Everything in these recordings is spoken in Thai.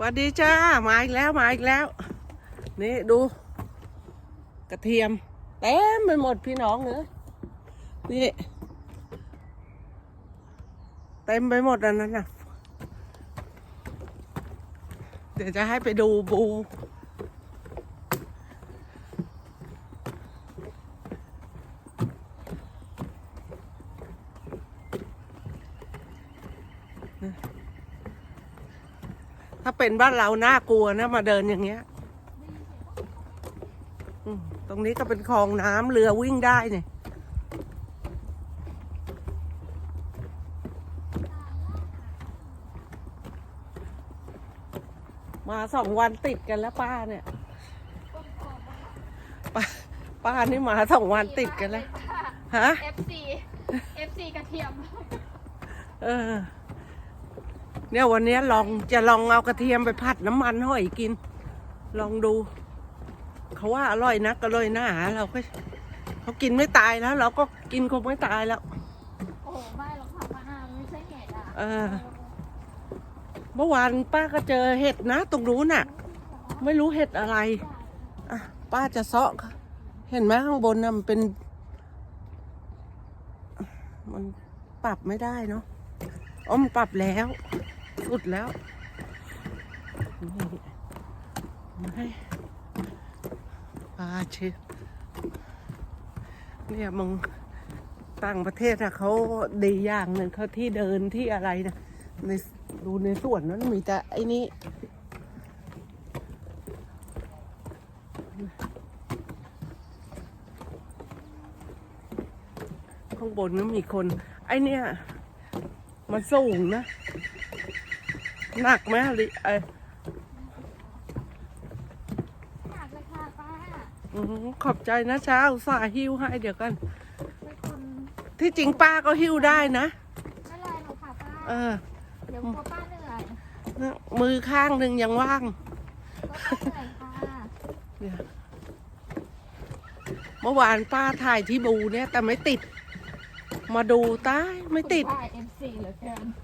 วัสดีจ้า มาอีกแล้วมาอีกแล้ว นี่ดู กระเทียมเต็มไปหมดพี่น้องเลยนี่เต็มไปหมดอันนั้นน่ะ เดี๋ยวจะให้ไปดูบู ถ้าเป็นบ้านเราน่ากลัวนะ มาเดินอย่างเงี้ยอืมตรงนี้ก็เป็นคลองน้ำเรือวิ่งได้เนี่ยมาสองวันติดกันแล้วป้าเนี่ยป้าป้านี่มาสองวันติดกันแล้ว ฮะ FC FC กระเทียม เออ เนี่ยวันเนี้ยลองจะลองเอากระเทียมไปผัดน้ำมันหอยกิน ลองดู เขาว่าอร่อยนักอร่อยหน้าเราก็เขากินไม่ตายแล้ว เราก็กินคงไม่ตายแล้ว โอ้โหไม่หรอกค่ะป้าอาไม่ใช่เห็ดอะเออ เมื่อวานป้าก็เจอเห็ดนะ ตรงนู้นน่ะ ไม่รู้เห็ดอะไรอะป้าจะเซาะเห็นไหมข้างบนน่ะมันเป็น มันปรับไม่ได้เนาะอ๋อมันปรับแล้ว สุดแล้วนี่ปลาเชฟเนี่ยมึงต่างประเทศอะเขาดีอย่างหนึ่งเขาที่เดินที่อะไรนะในดูในส่วนนั้นมีแต่ไอ้นี่ข้างบนก็มีคน ไอ้เนี่ย มันสูงนะ หนักไหมลิไออยากเลยค่ะป้าอืมขอบใจนะเช้าอุตส่าห์หิ้วให้เดี๋ยวกัน เป็นคนที่จริงป้าก็หิ้วได้นะ ไม่ไรหรอกค่ะป้า เออ เดี๋ยวกลัวป้าเหนื่อยมือข้างหนึ่งยังว่างก็ป้าเหนื่อยค่ะเนี่ยเมื่อวานป้าถ่ายที่บูเนี่ย แต่ไม่ติด มาดูตายไม่ติดคุณป้า MC เหลือเกินป้ามา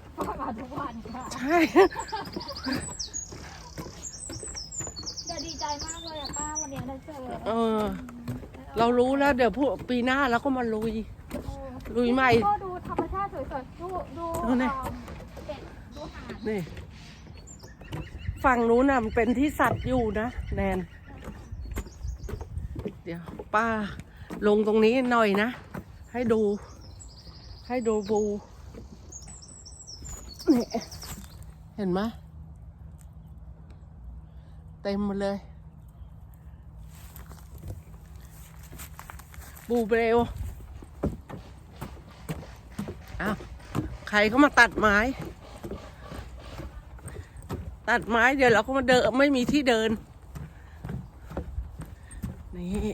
ทุกวันค่ะใช่เดี๋ยวดีใจมากเลยอะป้าวันนี้ได้เจอเออ เรารู้แล้ว เดี๋ยวพวกปีหน้าเราก็มาลุยเออลุยใหม่ก็ดูธรรมชาติสวยๆดูดูดูนี่เอ่อเป็ดดูหาดนี่ฝั่งนู้นน่ะมันเป็นที่สัตว์อยู่นะแนนเดี๋ยวป้าลงตรงนี้หน่อยนะ ให้ดู ให้ดูบู นี่เห็นไหมเต็มหมดเลย บูเบลอ้าวใครเขามาตัดไม้ ตัดไม้เดี๋ยวเราก็มาเดิน ไม่มีที่เดิน นี่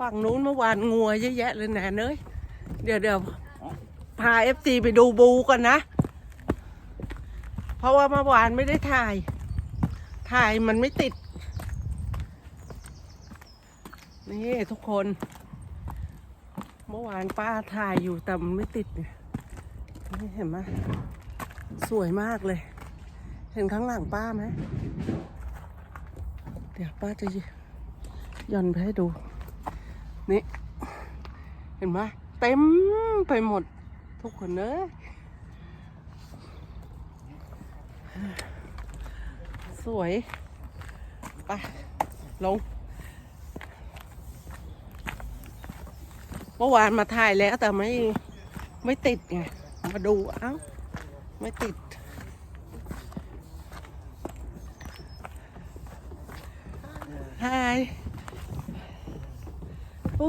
ฝั่งนู้นเมื่อวานงัวเยอะแยะเลยแหนเนยเดี๋ยวเดี๋ยวพาเอฟซีไปดูบูกันนะ เพราะว่าเมื่อวานไม่ได้ถ่าย ถ่ายมันไม่ติด นี่ทุกคน เมื่อวานป้าถ่ายอยู่แต่มันไม่ติดเนี่ยนี่เห็นไหมสวยมากเลย เห็นข้างหลังป้าไหม เดี๋ยวป้าจะย่อนไปให้ดู นี่ เห็นไหมเต็มไปหมด ทุกคนเนอะสวยไปลง เมื่อวานมาถ่ายแล้วแต่ไม่ ไม่ติดไง มาดูเอ้า ไม่ติด ฮายโอ้ ข้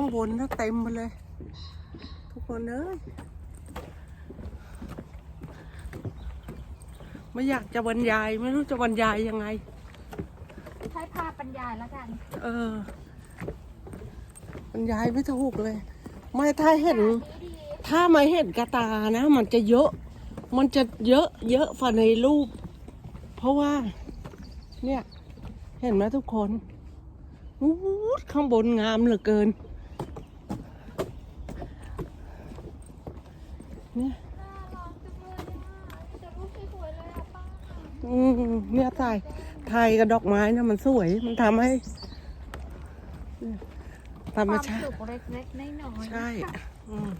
างบนนะเต็มไปเลย ทุกคนเอ้ย ไม่อยากจะบรรยาย ไม่รู้จะบรรยายยังไงภาพบรรยายแล้วกัน เออมันย้ายไม่ถูกเลย ไม่ถ้าเห็นดีดีถ้าไม่เห็นกระตานะ มันจะเยอะ มันจะเยอะ เยอะฝ่าในรูป เพราะว่า เนี่ย เห็นไหมทุกคนอู้หูข้างบนงามเหลือเกิน เนี่ย น่ารักจังเลยอะมีแต่รูปสวยๆเลยอะป้า อืมเนี่ยถ่ายถ่ายกับดอกไม้นะมันสวย มันทำให้เนี่ยธรรมชาควติสุขเล็กๆน้อยๆใช่อืม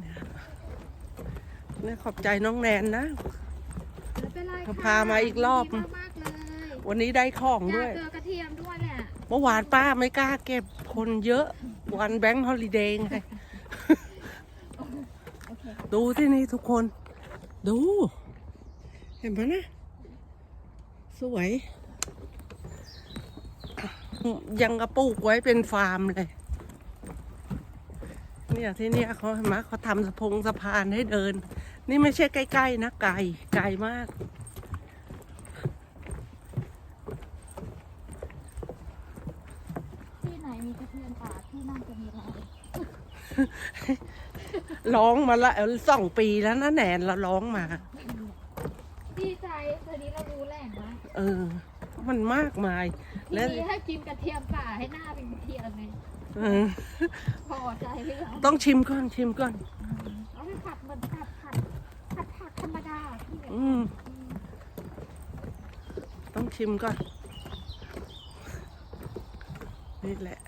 เนี่ยเนี่ยขอบใจน้องแนนนะไม่เป็นไรค่ะพามาอีกรอบดีมากๆเลยวันนี้ได้ของอยาด้กวยเจอกระเทียมด้วยเนี่ยเมื่อวานป้าไม่กล้าเก็บคนเยอะ วันแบงค์ฮอลิเดย์ไงโอเคดูที่นี่ทุกคน ดู เห็นปะนะ สวย ยังกระปลูกไว้เป็นฟาร์มเลย เนี่ยที่เนี่ยเขาเห็นไหมเขาทำสะพงสะพานให้เดิน นี่ไม่ใช่ใกล้ๆนะไกลไกลมากที่ไหนมีกระเทียมป่าที่นั่นจะมีเราร้องมาละสองปีแล้วนะแนนเราร้องมาดีใจ ตอนนี้เรารู้แหล่งแล้วเออ มันมากมายทีแล้วนี้ให้กินกระเทียมป่าให้หน้าเป็นกระเทียมเลยเออพอใจหรือยังต้องชิมก่อนชิมก่อน เอาไปผัดเหมือนผัดผัดผัดผักธรรมดาพี่เนี่ยอืม ต้องชิมก่อน นี่แหละ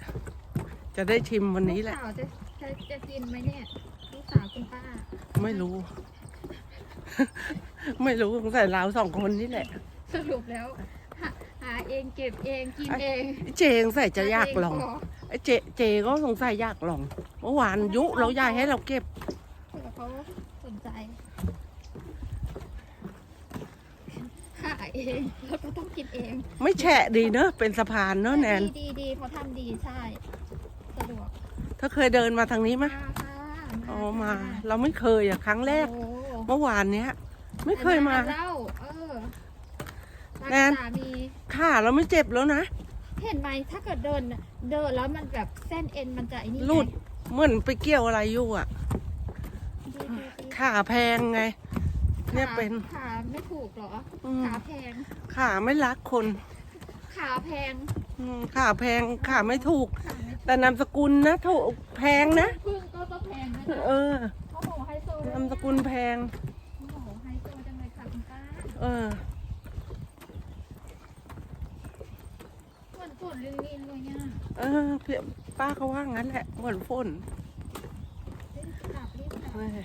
จะได้ชิมวันนี้แหละ ลูกสาวจะจะจะกินไหมเนี่ยลูกสาวคุณป้าไม่รู้ ไม่รู้สงสัยเราสองคนนี่แหละ สรุปแล้ว หาหาเองเก็บเองกินเองไอ้เจสงสัยจะอยากลองหเพไอ้เจเจก็สงสัยอยากลองเมื่อวานยุเรายายให้เราเก็บเผื่อเขาสนใจหาเองแล้วก็ต้องกินเองไม่แฉะดีเนอะเป็นสะพานเนอะแนน ดีดีดีเขาทำดีใช่ สะดวกถ้าเคยเดินมาทางนี้ไหมมาค่ะอ๋อมา เราไม่เคยอะครั้งแรก โอ้ เมื่อวานเนี้ย ไม่เคยมาแต่นนแล้วเออแนน สามีขาเราไม่เจ็บแล้วนะ เห็นไหมถ้าเกิดเดินเดินแล้วมันแบบเส้นเอ็นมันจะไอ้นี่ไงหลุดเหมือนไปเกี่ยวอะไรอยู่อะดีดีดีขาแพงไง เนี่ยขาเป็น ขาไม่ถูกเหรออืมขาแพง ขาไม่รักคนขาแพงอืมขาแพงขาไม่ถูก ขาไม่แต่นามสกุลนะถูกแพงนะ พึ่งก็ต้องแพงด้วยนะเออ นามสกุลแพงโอ้โหไฮโซจังเลยค่ะคุณป้าเออเหมือนฝนลินลินเลยเนี่ยเออพี่ป้าเขาว่างั้นแหละเหมือนฝนรีบกลับรีบกลับเออ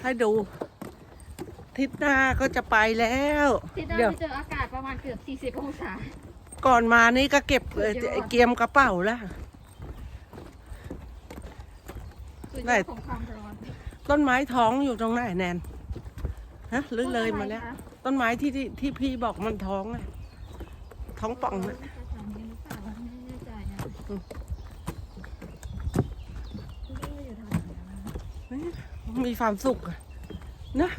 ให้ดู ทิศหน้าก็จะไปแล้วที่ได้เดี๋ยวไปเจออากาศประมาณเกือบ 40 องศา ก่อนมานี่ก็เก็บเอ่อสุดยอดเกียมกระเป๋าแล้วสุดยไหน ต้นไม้ท้องอยู่ตรงไหนแนนฮะหรือเลยมาแล้ว ต้นอะไรคะต้นไม้ที่ที่ที่พี่บอกมันท้องอะท้องป่องเออะอจะทำนี้หรือเปล่าไม่แน่ใจนะอืมที่นี่อยู่ทางไหนนะมีความสุขอะนะ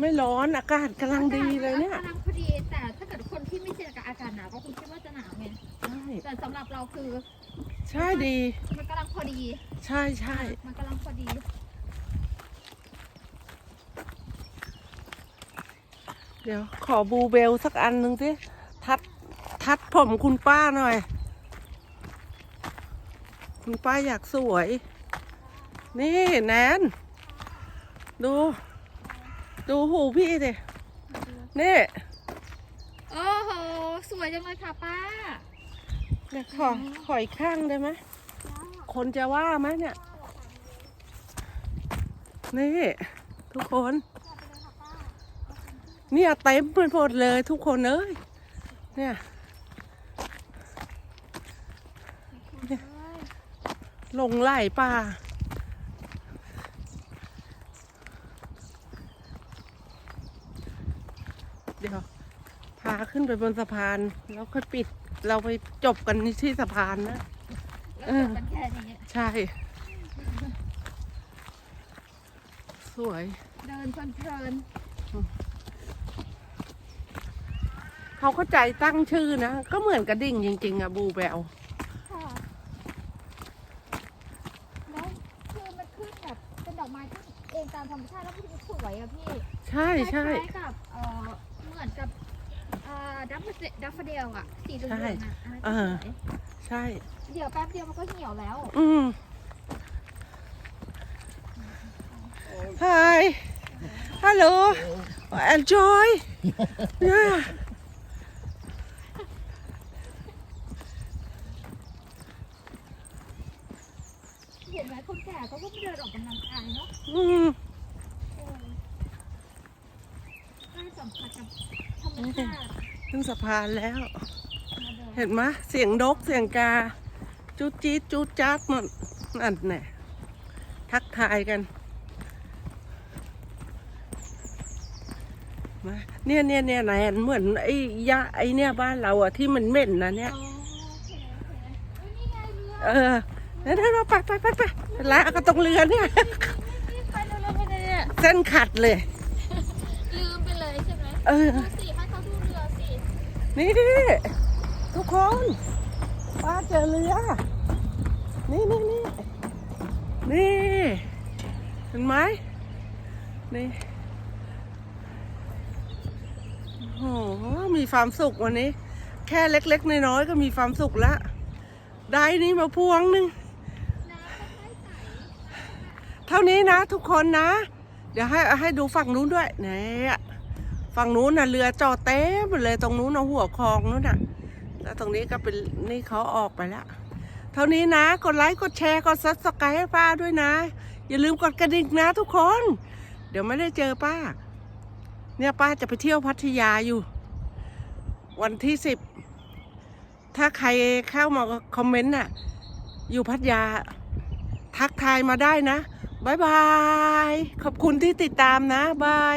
ไม่ร้อนอากาศกำลังดีเลยเนี่ยกำลังพอดีแต่ถ้าเกิดคนที่ไม่ชินกับอากาศหนาวก็คงคิดว่าจะหนาวไงใช่แต่สำหรับเราคือ ใช่ดี มันกำลังพอดี ใช่ใช่มันกำลังพอดี เดี๋ยวขอบูเบลสักอันหนึ่งสิทัดทัดผมคุณป้าหน่อย คุณป้าอยากสวย นี่แนน ดู ดูหูพี่ดินี่ โอ้โห สวยจังเลยค่ะป้า เดี๋ยวขอขออีกข้างได้ไหมคนจะว่าไหมเนี่ย นี่ ทุกคน เนี่ยเต็มไปหมดเลยทุกคนเอ้ยเนี่ยลงไหล่ป่าเดี๋ยวพาขึ้นไปบนสะพาน แล้วค่อยปิด เราไปจบกันที่สะพานนะแล้วจบกันแค่นี้ใช่ สวย เดินเพลิน เขาเข้าใจตั้งชื่อนะ ก็เหมือนกระดิ่งจริง ๆอะบูแบลค่ะแล้วคือมันขึ้นแบบเป็นดอกไม้ที่เองตามธรรมชาติแล้วมันสวยอะพี่ใช่ใช่ คล้ายๆกับเอ่อเหมือนกับเอ่อดัฟเฟเดดัฟเฟเดลอะสีเหลืองๆอะอันนั้นเอก็อสวยใช่ เดี๋ยวแป๊บเดียวมันก็เหี่ยวแล้ว อืม Hi Hello Enjoy Yeah เห็นไหมคนแก่เขาก็ไม่เดินออกกำลังกายเนาะอืมเออได้สัมผัสกับธรรมชาติขึ้นสะพานแล้ว มาเดินเห็นไหมเสียงนกเสียงกา จุดจี๊ดจุดจัดหมดนั่นแน่ทักทายกันมาเนี่ยเนี่ยเนี่ยแนนเหมือนไอ้ยะไอ้เนี่ยบ้านเราอะที่มันเหม็นนะเนี่ย อ๋อโอเคโอเคเฮ้ยนี่ไงเรือ เออ เดี๋ยวเดี๋ยวไปไปไปไปลากก็ตรงเรือเนี่ยนี่ไปเร็วๆไปเลยเนี่ยเส้นขัดเลย ลืมไปเลยใช่ไหมเออ ดูสิให้เขาดูเรือสินี่ ทุกคนป้าเจอเรือ นี่นี่นี่นี่เห็นไหมนี่โอ้โหมีความสุขวันนี้ แค่เล็กๆน้อยๆก็มีความสุขแล้วได้นี่มาพวงหนึ่งน้ำก็ไม่ใส เท่านี้นะ ทุกคนนะ เดี๋ยวให้ให้ดูฝั่งนู้นด้วยเนี่ยฝั่งนู้นน่ะเรือจอดเต็มเลยตรงนู้นนะหัวคลองนู้นน่ะแล้วตรงนี้ก็เป็นนี่เขาออกไปแล้ว เท่านี้นะ กดไลค์กดแชร์กดซับสไครต์ให้ป้าด้วยนะ อย่าลืมกดกระดิ่งนะทุกคน เดี๋ยวไม่ได้เจอป้า เนี่ยป้าจะไปเที่ยวพัทยาอยู่ วันที่สิบถ้าใครเข้ามาคอมเมนต์น่ะ อยู่พัทยา ทักทายมาได้นะ บายบาย ขอบคุณที่ติดตามนะ บาย